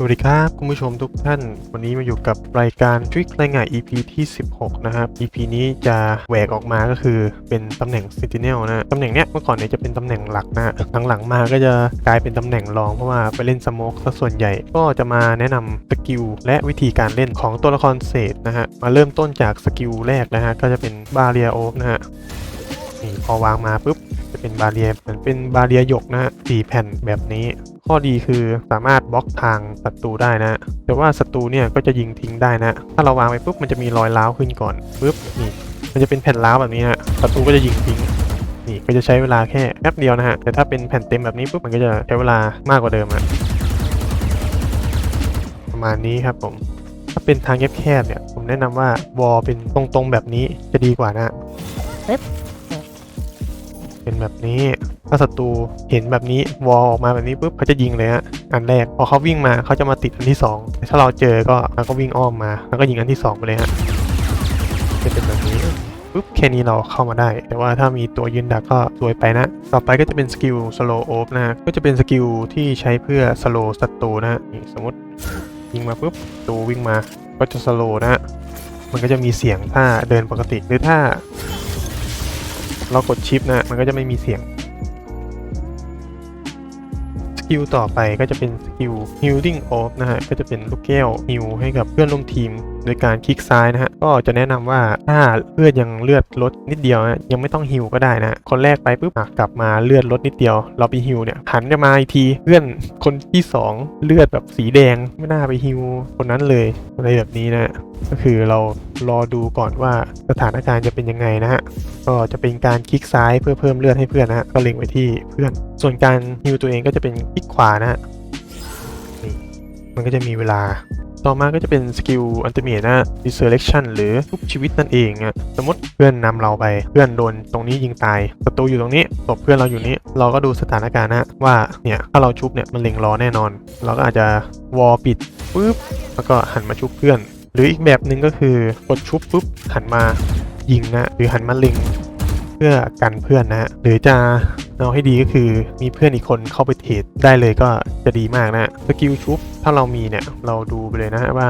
สวัสดีครับคุณผู้ชมทุกท่าน วันนี้มาอยู่กับรายการทริครายงาน EP ที่ 16 นะครับ EP นี้จะแหวกออกมาก็คือเป็นตำแหน่ง Sentinel นะตำแหน่งเนี้ยเมื่อก่อนเนี่ยจะเป็นตำแหน่งหลักนะหลังๆมาก็จะกลายเป็นตำแหน่งรองเพราะว่าไปเล่นสโมกซะส่วนใหญ่ ก็จะมาแนะนำสกิลและวิธีการเล่นของตัวละครเศษนะฮะมาเริ่มต้นจากสกิลแรกนะฮะก็จะเป็นบาเรียโอ๊กนะฮะนี่พอวางมาปุ๊บจะเป็นบาเรียเหมือนเป็นบาเรียหยกนะฮะสี่แผ่นแบบนี้ ข้อดีคือสามารถบล็อกทางศัตรูได้นะ แต่ว่าศัตรูเนี่ยก็จะยิงทิ้งได้นะ ถ้าเราวางไปปุ๊บมันจะมีรอยร้าวขึ้นก่อนปุ๊บนี่มันจะเป็นแผ่นร้าวแบบนี้นะศัตรูก็จะยิงทิ้งนี่ก็จะใช้เวลาแค่แป๊บเดียวนะฮะแต่ถ้าเป็นแผ่นเต็มแบบนี้ปุ๊บมันก็จะใช้เวลามากกว่าเดิมอะประมาณนี้ครับผมถ้าเป็นทางแคบๆเนี่ยผมแนะนำว่าวอลเป็นตรงๆแบบนี้จะดีกว่านะเป็นแบบนี้ ถ้าศัตรูเห็นแบบนี้วอลออกมาแบบนี้ปุ๊บเขาจะยิงเลยฮะอันแรกพอเขาวิ่งมาเขาจะมาติดอันที่สองถ้าเราเจอก็เราก็วิ่งอ้อมมาแล้วก็ยิงอันที่สองไปเลยฮะจะเป็นแบบนี้ปุ๊บแค่นี้เราเข้ามาได้ แต่ว่าถ้ามีตัวยืนดักก็สวยไปนะ ต่อไปก็จะเป็นสกิลสโลโอฟนะ ก็จะเป็นสกิลที่ใช้เพื่อสโลศัตรูนะฮะนี่สมมติยิงมาปุ๊บศัตรูวิ่งมาก็จะสโลนะฮะมันก็จะมีเสียงถ้าเดินปกติหรือถ้า เรากดชิปนะมันก็จะไม่มีเสียง กิลต่อไปก็จะเป็นสกิล Healing Orb นะฮะก็จะเป็นลูกแก้วฮิวให้กับเพื่อนร่วมทีม โดยการคลิกซ้ายนะฮะก็จะแนะนำว่าถ้าเลือดยังเลือดลดนิดเดียวนะยังไม่ต้องฮิวก็ได้นะคนแรกไปปุ๊บกลับมาเลือดลดนิดเดียว เราไปฮิวเนี่ยหันจะมาอีกทีเพื่อนคนที่สองเลือดแบบสีแดงไม่น่าไปฮิวคนนั้นเลยอะไรแบบนี้นะก็คือเรารอดูก่อนว่าสถานการณ์จะเป็นยังไงนะฮะก็จะเป็นการคลิกซ้ายเพื่อเพิ่มเลือดให้เพื่อนนะฮะก็เล็งไว้ที่เพื่อน ส่วนการฮิวตัวเองก็จะเป็นคลิกขวานะฮะนี่มันก็จะมีเวลา ต่อมาก็จะเป็นสกิลอันติเมทนะ resurrection หรือทุบชีวิตนั่นเองอะสมมติเพื่อนนำเราไป เพื่อนโดนตรงนี้ยิงตายศัตรูอยู่ตรงนี้ตบเพื่อนเราอยู่นี้ เราก็ดูสถานการณ์นะว่าเนี่ยถ้าเราชุบเนี่ยมันเล็งรอแน่นอน เราก็อาจจะวอลปิดปุ๊บแล้วก็หันมาชุบเพื่อน หรืออีกแบบหนึ่งก็คือกดชุบปุ๊บหันมายิงนะหรือหันมาเล็งเพื่อกันเพื่อนนะหรือจะ เอาให้ดีก็คือมีเพื่อนอีกคนเข้าไปเทรดได้เลยก็จะดีมากนะสกิลชุบถ้าเรามีเนี่ยเราดูไปเลยนะว่า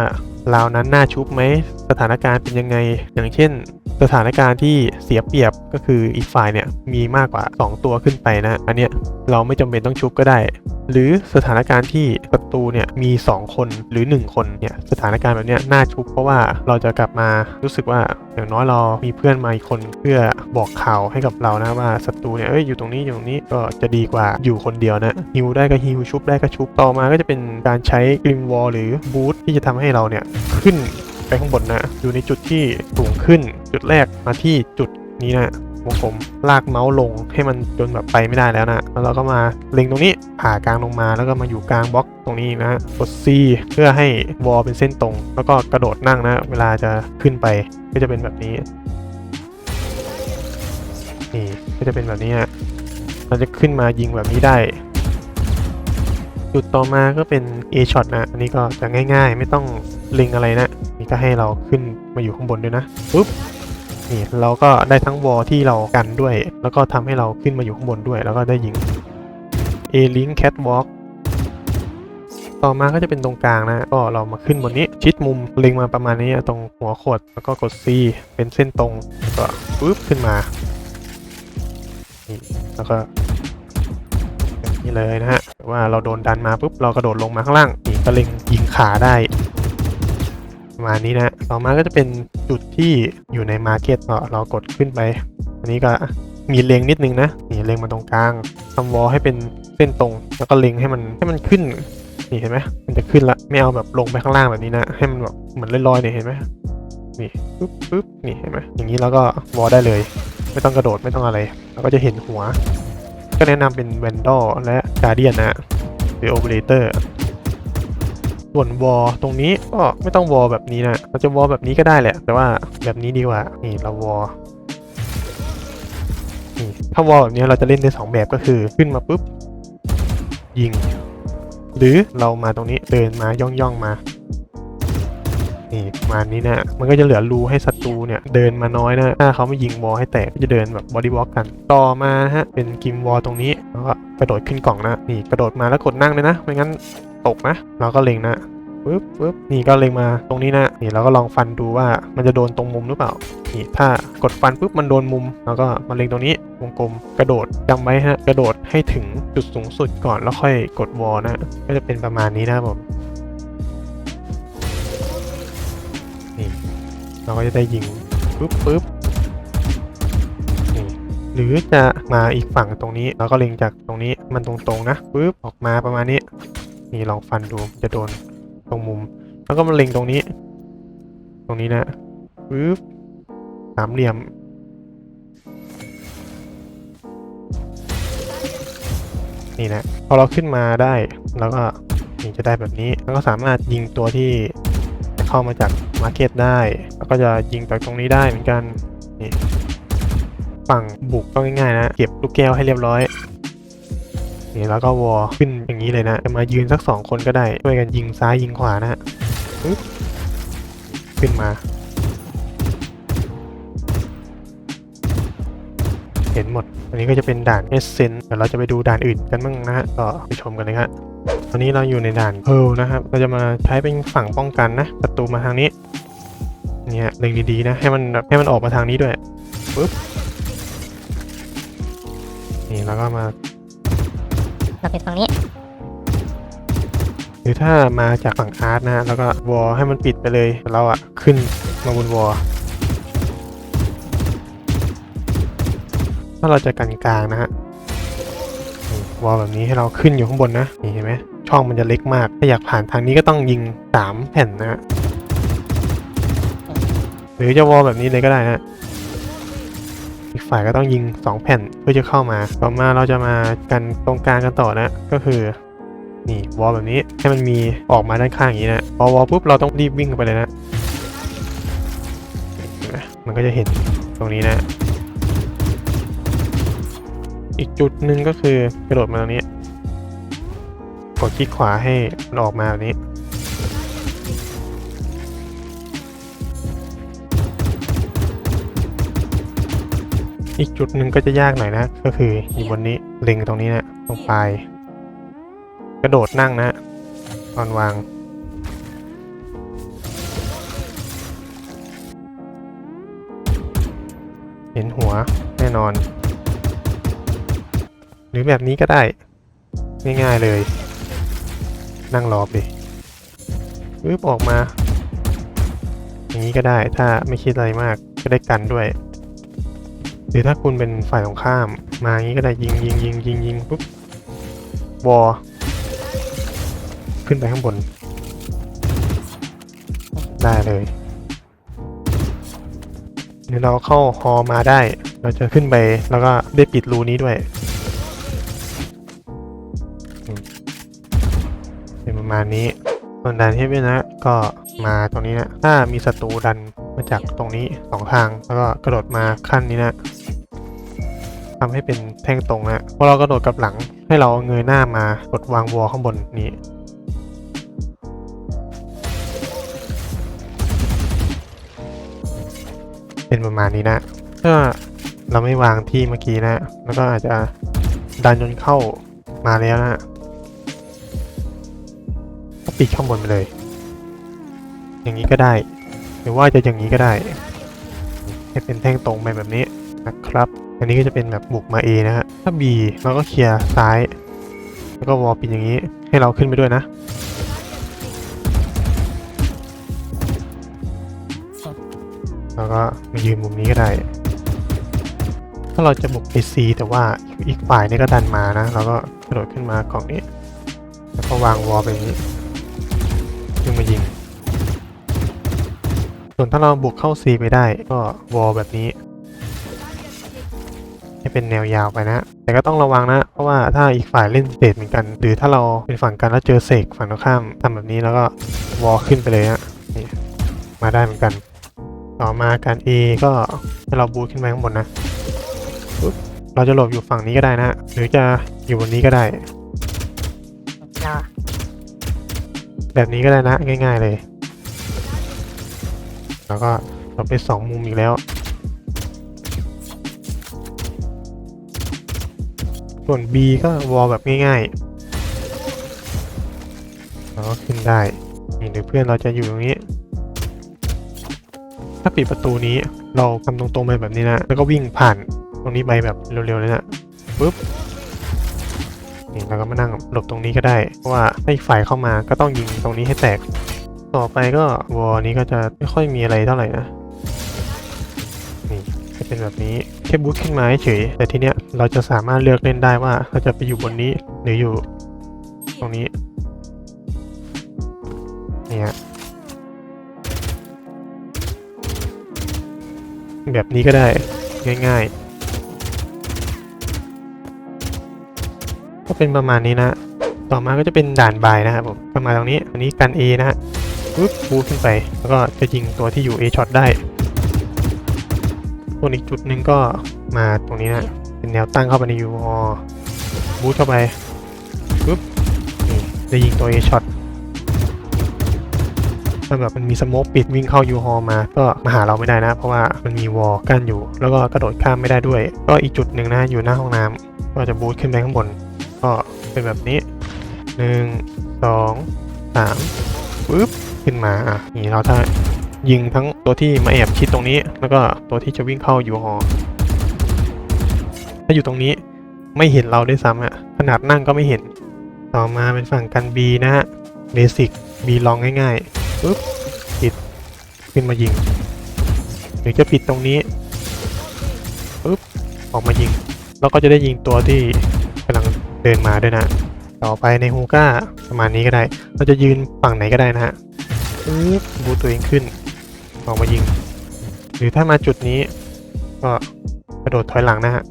ราวนั้นน่าชุบไหมสถานการณ์เป็นยังไง อย่างเช่น สถานการณ์ที่เสียเปรียบก็คืออีกฝ่ายเนี่ยมีมากกว่า 2 ตัวขึ้นไปนะ อันเนี้ยเราไม่จำเป็นต้องชุบก็ได้ หรือสถานการณ์ที่ศัตรูเนี่ยมี 2 คนหรือ 1 คนเนี่ยสถานการณ์แบบเนี้ยน่าชุบเพราะว่าเราจะกลับมารู้สึกว่าอย่างน้อยเรามีเพื่อนมาอีกคนเพื่อบอกข่าวให้กับเรานะว่าศัตรูเนี่ยเอ้ยอยู่ตรงนี้อยู่ตรงนี้ก็จะดีกว่าอยู่คนเดียวนะฮิวได้ก็ฮิวชุบได้ก็ชุบต่อมาก็จะเป็นการใช้กริมวอลหรือบูทที่จะทำให้เราเนี่ยขึ้น ไปข้างบนนะ อยู่ในจุดที่สูงขึ้น จุดแรกมาที่จุดนี้นะวงกลมลากเมาส์ลงให้มันจนแบบไปไม่ได้แล้วนะ แล้วเราก็มาเล็งตรงนี้ผ่ากลางลงมาแล้วก็มาอยู่กลางบล็อกตรงนี้นะ กด C เพื่อให้วอลเป็นเส้นตรง แล้วก็กระโดดนั่งนะ เวลาจะขึ้นไปก็จะเป็นแบบนี้ นี่ก็จะเป็นแบบนี้ฮะเราจะขึ้นมายิงแบบนี้ได้ จุดต่อมาก็เป็น A shot นะ อันนี้ก็จะง่าย ๆ ไม่ต้องเล็งอะไรนะ ก็ให้เราขึ้นมาอยู่ข้างบนด้วยนะปุ๊บนี่เราก็ได้ทั้งวอลที่เรากันด้วย แล้วก็ทำให้เราขึ้นมาอยู่ข้างบนด้วย แล้วก็ได้ยิง A link catwalk ต่อมาก็จะเป็นตรงกลางนะ ก็เรามาขึ้นบนนี้ ชิดมุมเล็งมาประมาณนี้ตรงหัวขวดแล้วก็กด C เป็นเส้นตรงแล้วก็ปุ๊บขึ้นมานี่แล้วก็นี้เลยนะฮะว่าเราโดนดันมาปุ๊บเรากระโดดลงมาข้างล่างนี่ก็เล็งยิงขาได้ ประมาณนี้นะต่อมาก็จะเป็นจุดที่อยู่ในมาร์เก็ตเนาะเรากดขึ้นไป อันนี้ก็มีเล็งนิดนึงนะนี่เล็งมาตรงกลางทำวอลให้เป็นเส้นตรง แล้วก็เล็งให้มันให้มันขึ้นนี่เห็นไหมมันจะขึ้นละไม่เอาแบบลงไปข้างล่างแบบนี้นะให้มันแบบเหมือนลอยๆเนี่ยเห็นไหมนี่ปุ๊บปุ๊บนี่เห็นไหมอย่างนี้เราก็วอลได้เลย ไม่ต้องกระโดดไม่ต้องอะไรเราก็จะเห็นหัว ก็แนะนำเป็น Vandal และ Guardian นะหรือ Operator ส่วนวอลตรงนี้ก็ไม่ต้องวอลแบบนี้นะเราจะวอลแบบนี้ก็ได้แหละ แต่ว่าแบบนี้ดีกว่า นี่เราวอลนี่ถ้าวอลแบบนี้เราจะเล่นได้สองแบบก็คือขึ้นมาปุ๊บ ยิง หรือเรามาตรงนี้เดินมาย่องย่องมา นี่ประมาณนี้นะ มันก็จะเหลือรูให้ศัตรูเนี่ยเดินมาน้อยนะถ้าเขาไม่ยิงวอลให้แตกก็จะเดินแบบบอดี้วอล์กกัน ต่อมาฮะเป็นกิมวอลตรงนี้แล้วก็กระโดดขึ้นกล่องนะนี่กระโดดมาแล้วกดนั่งเลยนะไม่งั้น ตกนะ เราก็เล็งนะปึ๊บปึ๊บนี่ก็เล็งมาตรงนี้นะ นี่เราก็ลองฟันดูว่ามันจะโดนตรงมุมหรือเปล่า นี่ถ้ากดฟันปุ๊บมันโดนมุม แล้วก็มาเล็งตรงนี้วงกลมกระโดดจำไว้ฮะ กระโดดให้ถึงจุดสูงสุดก่อนแล้วค่อยกดวอลนะ ก็จะเป็นประมาณนี้นะครับผม นี่เราก็จะได้ยิงปุ๊บปุ๊บนี่หรือจะมาอีกฝั่งตรงนี้เราก็เล็งจากตรงนี้มันตรงๆนะปุ๊บออกมาประมาณนี้ นี่ลองฟันดูจะโดนตรงมุม แล้วก็มาเล็งตรงนี้ ตรงนี้นะปุ๊บสามเหลี่ยม นี่นะพอเราขึ้นมาได้แล้วก็นี่จะได้แบบนี้ แล้วก็สามารถยิงตัวที่เข้ามาจากมาร์เก็ตได้ แล้วก็จะยิงจากตรงนี้ได้เหมือนกันนี่ฝั่งบุกก็ง่ายๆนะ เก็บลูกแก้วให้เรียบร้อย แล้วก็วอลขึ้นอย่างนี้เลยนะ จะมายืนสักสองคนก็ได้ ช่วยกันยิงซ้ายยิงขวานะฮะขึ้นมา เห็นหมด อันนี้ก็จะเป็นด่านเอเซนเดี๋ยวเราจะไปดูด่านอื่นกันบ้างนะฮะ ก็ไปชมกันเลยฮะตอนนี้เราอยู่ในด่านเพลนะครับ เราจะมาใช้เป็นฝั่งป้องกันนะศัตรูมาทางนี้ เนี่ยเล็งดีๆนะ ให้มันให้มันออกมาทางนี้ด้วยปึ๊บนี่แล้วก็มา เราป็นฝั่งนี้ หรือถ้ามาจากฝั่งอาร์ตนะฮะแล้วก็วอลให้มันปิดไปเลยเราอะขึ้นมาบนวอลถ้าเราจะกันกลางนะฮะวอลแบบนี้ให้เราขึ้นอยู่ข้างบนนะนี่เห็นไหมช่องมันจะเล็กมาก ถ้าอยากผ่านทางนี้ก็ต้องยิงสามแผ่นนะฮะหรือจะวอลแบบนี้เลยก็ได้นะ อีกฝ่ายก็ต้องยิงสองแผ่นเพื่อจะเข้ามา ต่อมาเราจะมากันตรงกลางกันต่อนะ ก็คือนี่วอลแบบนี้ให้มันมีออกมาด้านข้างอย่างนี้นะพอวอลปุ๊บเราต้องรีบวิ่งไปเลยนะมมันก็จะเห็นตรงนี้นะ อีกจุดหนึ่งก็คือกระโดดมาตรงนี้กดคลิกขวาให้มันออกมาแบบนี้ อีกจุดหนึ่งก็จะยากหน่อยนะ ก็คืออยู่บนนี้เล็งตรงนี้นะตรงปลายกระโดดนั่งนะตอนวางเห็นหัวแน่นอน หรือแบบนี้ก็ได้ ง่ายๆเลย นั่งรอไปปึ๊บออกมา อย่างนี้ก็ได้ถ้าไม่คิดอะไรมากก็ได้กันด้วย หรือถ้าคุณเป็นฝ่ายตรงข้าม มาอย่างนี้ก็ได้ยิงยิงยิงยิงยิงปุ๊บวอขึ้นไปข้างบน ได้เลยเดี๋ยวเราเข้าฮอมาได้ เราจะขึ้นไปแล้วก็ได้ปิดรูนี้ด้วยเป็นประมาณนี้ส่วนด่านที่ไม่นะ ก็มาตรงนี้นะ ถ้ามีศัตรูดันมาจากตรงนี้สองทาง แล้วก็กระโดดมาขั้นนี้นะ ทำให้เป็นแท่งตรงนะพอเรากระโดดกลับหลังให้เราเงยหน้ามากดวางวอลข้างบนนี้เป็นประมาณนี้นะ ถ้าเราไม่วางที่เมื่อกี้นะ แล้วก็อาจจะดันจนเข้ามาแล้วนะก็ปิดข้างบนไปเลย อย่างนี้ก็ได้ หรือว่าจะอย่างนี้ก็ได้ ให้เป็นแท่งตรงไปแบบนี้นะครับ อันนี้ก็จะเป็นแบบบุกมา A นะฮะ ถ้า B เราก็เคลียร์ซ้าย แล้วก็วอลปิดอย่างนี้ ให้เราขึ้นไปด้วยนะ แล้วก็มายืนมุมนี้ก็ได้ ถ้าเราจะบุกไป C แต่ว่าอีกฝ่ายนี่ก็ดันมานะ เราก็กระโดดขึ้นมากล่องนี้ แล้วก็วางวอลไปนี้ขึ้นมายิง ส่วนถ้าเราบุกเข้า C ไปได้ก็วอลแบบนี้ ให้เป็นแนวยาวไปนะ แต่ก็ต้องระวังนะ เพราะว่าถ้าอีกฝ่ายเล่นเศษเหมือนกัน หรือถ้าเราเป็นฝั่งกันแล้วเจอเสกฝั่งตรงข้ามทำแบบนี้แล้วก็วอลขึ้นไปเลยฮะนี่มาได้เหมือนกัน ต่อมาการ A ก็ให้เราบูทขึ้นไปข้างบนนะเราจะหลบอยู่ฝั่งนี้ก็ได้นะ หรือจะอยู่บนนี้ก็ได้ แบบนี้ก็ได้นะ ง่าย ๆเลย แล้วก็เราไปสองมุมอีกแล้ว ส่วน B ก็วอลแบบง่ายๆเราก็ขึ้นได้นี่หรือเพื่อนเราจะอยู่ตรงนี้ ถ้าปิดประตูนี้เราทำตรงๆไปแบบนี้นะ แล้วก็วิ่งผ่านตรงนี้ไปแบบเร็วๆเลยนะปุ๊บนี่เราก็มานั่งหลบตรงนี้ก็ได้ เพราะว่าถ้าอีกฝ่ายเข้ามาก็ต้องยิงตรงนี้ให้แตก ต่อไปก็วอลนี้ก็จะไม่ค่อยมีอะไรเท่าไหร่นะ นี่จะเป็นแบบนี้ แค่บูทขึ้นมาเฉย แต่ทีเนี้ยเราจะสามารถเลือกเล่นได้ว่าเราจะไปอยู่บนนี้หรืออยู่ตรงนี้ เนี่ยแบบนี้ก็ได้ง่าย ๆ ก็เป็นประมาณนี้นะ ต่อมาก็จะเป็นด่านบายนะครับผมก็มาณตรงนี้ อันนี้กัน A นะฮะปุ๊บบูขึ้นไป แล้วก็จะยิงตัวที่อยู่ A ช็อตได้ ส่วนอีกจุดหนึ่งก็มาตรงนี้นะ เป็นแนวตั้งเข้าไปใน U อบูทเข้าไปปุ๊บนี่จะยิงตัว A ช็อตถ้าแบบมันมีสโมกปิดวิ่งเข้ายูฮอมา ก็มาหาเราไม่ได้นะ เพราะว่ามันมีวอลกั้นอยู่ แล้วก็กระโดดข้ามไม่ได้ด้วย ก็อีกจุดหนึ่งนะอยู่หน้าห้องน้ำก็จะบูทขึ้นไปข้างบน ก็เป็นแบบนี้หนึ่งสองสามปึ๊บขึ้นมาอะนี่เราถ้ายิงทั้ง ตัวที่มาแอบชิดตรงนี้ แล้วก็ตัวที่จะวิ่งเข้าอยูฮอถ้าอยู่ตรงนี้ไม่เห็นเราด้วยซ้ำอะขนาดนั่งก็ไม่เห็น ต่อมาเป็นฝั่งกัน B นะฮะเบสิก B ลองง่ายๆปึ๊บปิดขึ้นมายิงหรือจะปิดตรงนี้ปึ๊บออกมายิง แล้วก็จะได้ยิงตัวที่กำลังเดินมาด้วยนะ ต่อไปในฮูก้าประมาณนี้ก็ได้ เราจะยืนฝั่งไหนก็ได้นะฮะปึ๊บบูตตัวเองขึ้น ออกมายิง หรือถ้ามาจุดนี้ ก็กระโดดถอยหลังนะฮะ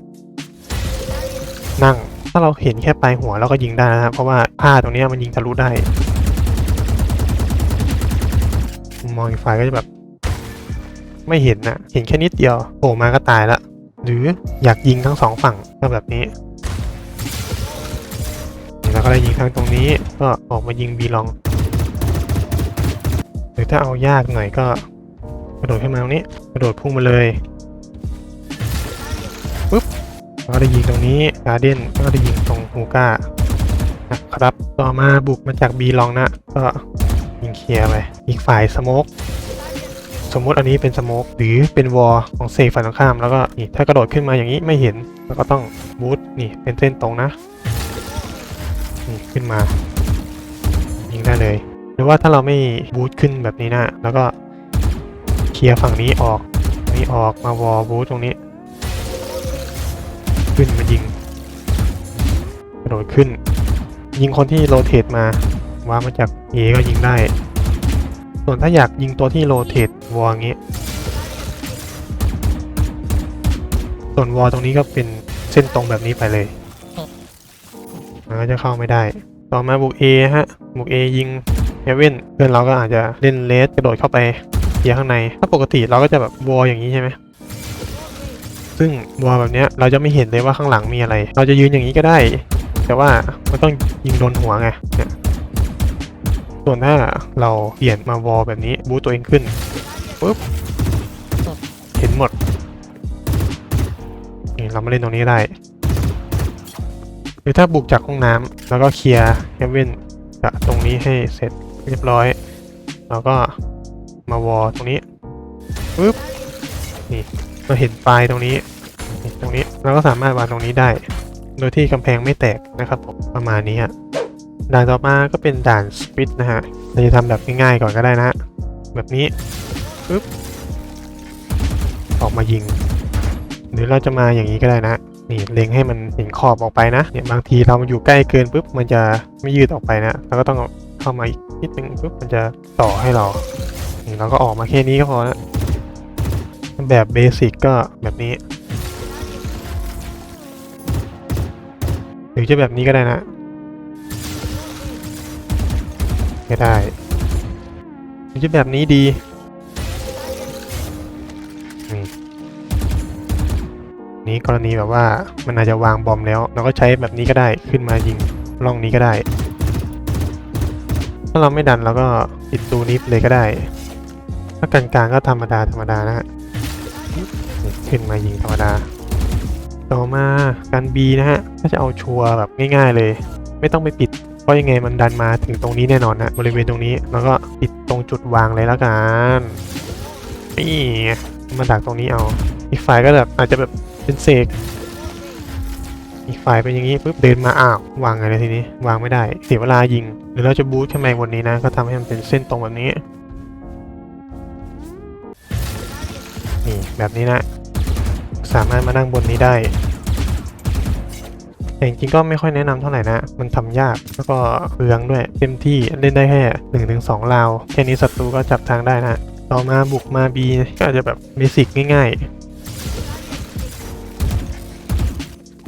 นั่ง ถ้าเราเห็นแค่ปลายหัวเราก็ยิงได้นะฮะ เพราะว่าผ้าตรงนี้มันยิงทะลุได้มุมมองอีกฝ่ายก็จะแบบ ไม่เห็นนะ เห็นแค่นิดเดียวโผล่มาก็ตายละ หรืออยากยิงทั้งสองฝั่งก็แบบนี้แล้วก็ได้ยิงทางตรงนี้ก็ออกมายิงบีลอง หรือถ้าเอายากหน่อยก็ กระโดดขึ้นมาตรงนี้ กระโดดพุ่งมาเลยปุ๊บแล้วก็ได้ยิงตรงนี้การเด่นแล้วก็ได้ยิงตรงฮูก้านะครับ ต่อมาบุกมาจากบีลองนะ ก็ยิงเคลียร์ไป อีกฝ่ายสโมกสมมุติอันนี้เป็นสโมกหรือเป็นวอลของเซฟฝ่ายตรงข้าม แล้วก็นี่ถ้ากระโดดขึ้นมาอย่างนี้ไม่เห็น แล้วก็ต้องบูทนี่เป็นเส้นตรงนะนี่ขึ้นมา ยิงได้เลย หรือว่าถ้าเราไม่บูทขึ้นแบบนี้นะ แล้วก็ เคลียร์ฝั่งนี้ออกนี้ออกมาวอลบูตรงนี้ ขึ้นมายิงกระโดดขึ้น ยิงคนที่โรเทตมาว่ามาจาก A ก็ยิงได้ ส่วนถ้าอยากยิงตัวที่โรเทตวอลอย่างนี้ ส่วนวอลตรงนี้ก็เป็นเส้นตรงแบบนี้ไปเลยมันก็จะเข้าไม่ได้ ต่อมาบุก A ฮะ บุก A ยิงเฮเว่นเพื่อนเราก็อาจจะเล่นเลสกระโดดเข้าไป เคลียร์ข้างใน ถ้าปกติเราก็จะแบบวอลอย่างนี้ใช่ไหมซึ่งวอลแบบเนี้ยเราจะไม่เห็นเลยว่าข้างหลังมีอะไร เราจะยืนอย่างนี้ก็ได้ แต่ว่ามันต้องยิงโดนหัวไงเนี่ยส่วนถ้าเราเปลี่ยนมาวอลแบบนี้บูตตัวเองขึ้นปุ๊บเห็นหมดนี่เราไมาเล่นตรงนี้ได้หรือถ้าบุกจากห้องน้ำแล้วก็เคลียร์เฮเว่นกับตรงนี้ให้เสร็จเรียบร้อย แล้วก็ มาวอลตรงนี้ปุ๊บนี่เราเห็นปลายตรงนี้ตรงนี้เราก็สามารถวางตรงนี้ได้ โดยที่กำแพงไม่แตกนะครับผมประมาณนี้ฮะด่านต่อมาก็เป็นด่านสปิดนะฮะเราจะทำแบบง่ายๆก่อนก็ได้นะ แบบนี้ปุ๊บออกมายิง หรือเราจะมาอย่างนี้ก็ได้นะนี่เล็งให้มันเห็นขอบออกไปนะเนี่ยบางทีเราอยู่ใกล้เกินปุ๊บมันจะไม่ยืดออกไปนะเราก็ต้องเข้ามาอีกนิดนึงปุ๊บมันจะต่อให้เรา เราก็ออกมาแค่นี้ก็พอนะแบบเบสิกก็แบบนี้ หรือจะแบบนี้ก็ได้นะก็ได้หรือจะแบบนี้ดีนี่นี้กรณีแบบว่ามันอาจจะวางบอมแล้ว เราก็ใช้แบบนี้ก็ได้ขึ้นมายิงร่องนี้ก็ได้ ถ้าเราไม่ดันเราก็ปิดตูนี้เลยก็ได้ ถ้ากลางๆก็ธรรมดาธรรมดานะฮะขึ้นมายิงธรรมดา ต่อมาการ B นะฮะถ้าจะเอาชัวร์แบบง่ายๆเลย ไม่ต้องไปปิดเพราะยังไงมันดันมาถึงตรงนี้แน่นอนนะบริเวณตรงนี้แล้วก็ปิดตรงจุดวางเลยและกันนี่มาดักตรงนี้เอา อีกฝ่ายก็แบบอาจจะแบบเป็นเสกอีกฝ่ายเป็นอย่างนี้ปุ๊บเดินมาอ้าววางไงเลยทีนี้ วางไม่ได้เสียเวลายิงหรือเราจะบูทขึ้นมาบนนี้นะ ก็ทำให้มันเป็นเส้นตรงแบบนี้ นี่แบบนี้นะ สามารถมานั่งบนนี้ได้ แต่จริงๆก็ไม่ค่อยแนะนำเท่าไหร่นะ มันทำยากแล้วก็เปลืองด้วย เต็มที่เล่นได้แค่1นถึงสราว แค่นี้ศัตรูก็จับทางได้นะต่อมาบุกมาบีก็อาจจะแบบเบสิกง่ายๆ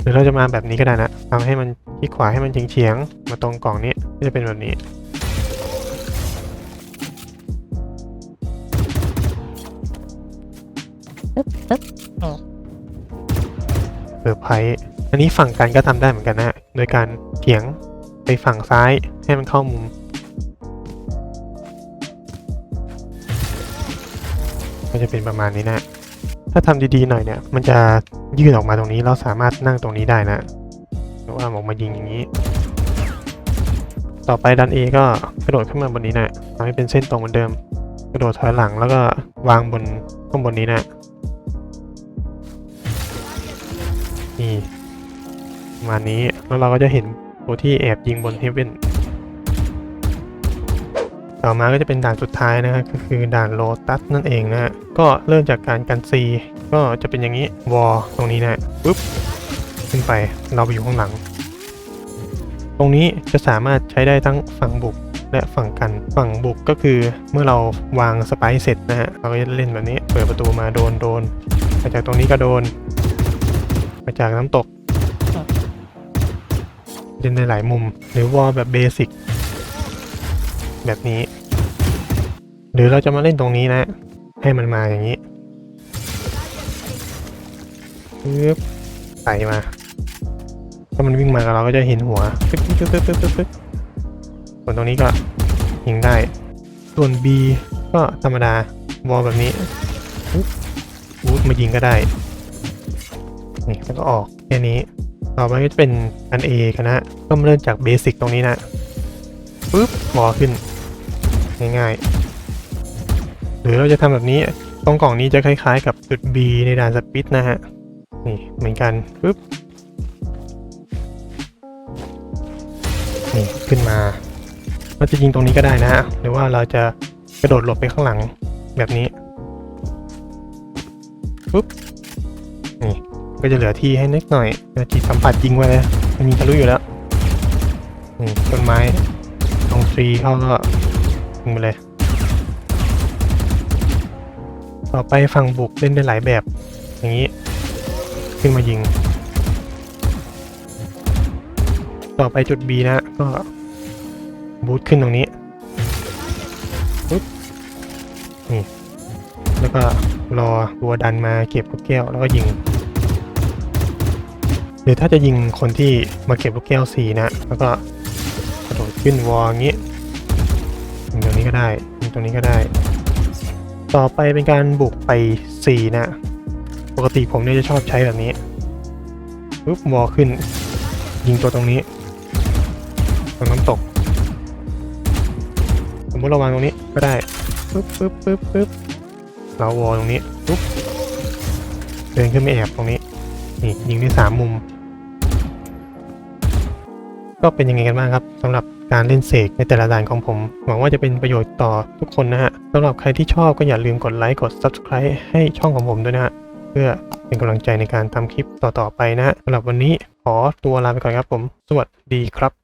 หรือเราจะมาแบบนี้ก็ได้นะทำให้มันคลิกขวาให้มันเฉียงๆมาตรงกล่องนี้ก็จะเป็นแบบนี้ เซอร์ไพรส์อันนี้ฝั่งกันก็ทำได้เหมือนกันนะโดยการเถียงไปฝั่งซ้ายให้มันเข้ามุม ก็จะเป็นประมาณนี้นะ ถ้าทำดีๆหน่อยเนี่ย มันจะยื่นออกมาตรงนี้เราสามารถนั่งตรงนี้ได้นะหรือว่าออกมายิงอย่างนี้ ต่อไปดัน A ก็กระโดดขึ้นมาบนนี้นะทำให้เป็นเส้นตรงเหมือนเดิม กระโดดถอยหลังแล้วก็วางบนข้างบนนี้นะ นี่มานี้แล้วเราก็จะเห็นตัวที่แอบยิงบนเฮเว่นต่อมาก็จะเป็นด่านสุดท้ายนะฮะก็คือด่านโลตัสนั่นเองนะฮะก็เริ่มจากการกันซีก็จะเป็นอย่างนี้วอลตรงนี้นะปุ๊บขึ้นไปเราไปอยู่ข้างหลัง ตรงนี้จะสามารถใช้ได้ทั้งฝั่งบุกและฝั่งกันฝั่งบุกก็คือเมื่อเราวางสไปซ์เสร็จนะฮะเราก็จะเล่นแบบนี้เปิดประตูมาโดนโดนจากตรงนี้ก็โดน มาจากน้ำตกเล่นได้หลายมุม หรือวอลแบบเบสิกแบบนี้ หรือเราจะมาเล่นตรงนี้นะ ให้มันมาอย่างนี้ปึ๊บใส่มา ถ้ามันวิ่งมาเราก็จะเห็นหัวปึ๊บปึ๊บปึ๊บปึ๊บปึ๊บส่วนตรงนี้ก็ยิงได้ ส่วน B ก็ธรรมดาวอลแบบนี้ปุ๊บปุ๊บมายิงก็ได้ นี่แล้วก็ออกแค่นี้ ต่อไปก็จะเป็นอัน A กันนะก็เริ่มจากเบสิกตรงนี้นะปุ๊บหมอขึ้น ง่ายๆ หรือเราจะทำแบบนี้ตรงกล่องนี้จะคล้ายๆ กับจุด B ในด่านสปิดนะฮะ นี่เหมือนกันปุ๊บนี่ขึ้นมาเราจะยิงตรงนี้ก็ได้นะฮะ หรือว่าเราจะกระโดดหลบไปข้างหลังแบบนี้ปุ๊บ ก็จะเหลือที่ให้นิดหน่อยจะจิตสัมผัสยิงไว้เลยมันมีทะลุอยู่แล้วนี่ต้นไม้ตรงทรีเขาก็ยิงไปเลย ต่อไปฝั่งบุกเล่นได้หลายแบบ อย่างนี้ ขึ้นมายิง ต่อไปจุด B นะก็บูทขึ้นตรงนี้ปุ๊บนี่ แล้วก็รอตัวดันมาเก็บลูกแก้วแล้วก็ยิง รือถ้าจะยิงคนที่มาเก็บลูกแก้วสีนะ แล้วก็กระโดดขึ้นวอลงนี้ยิงตรงนี้ก็ได้ยิงตรงนี้ก็ได้ ต่อไปเป็นการบุกไปสีนะ ปกติผมเนี่ยจะชอบใช้แบบนี้ปุ๊บวอลขึ้น ยิงตัวตรงนี้ตรงน้ำตก สมมติเราวางตรงนี้ก็ได้ปุ๊บปุ๊บปุ๊บปุ๊บเราวอลตรงนี้ปุ๊บเดินขึ้นไปแอบตรงนี้นี่ยิงได้สามมุม ก็เป็นยังไงกันบ้างครับสำหรับการเล่นเสกในแต่ละด่านของผม หวังว่าจะเป็นประโยชน์ต่อทุกคนนะฮะสำหรับใครที่ชอบก็อย่าลืมกดไลค์กด Subscribe ให้ช่องของผมด้วยนะฮะเพื่อเป็นกำลังใจในการทำคลิปต่อๆไปนะฮะสำหรับวันนี้ขอตัวลาไปก่อนครับผม สวัสดีครับ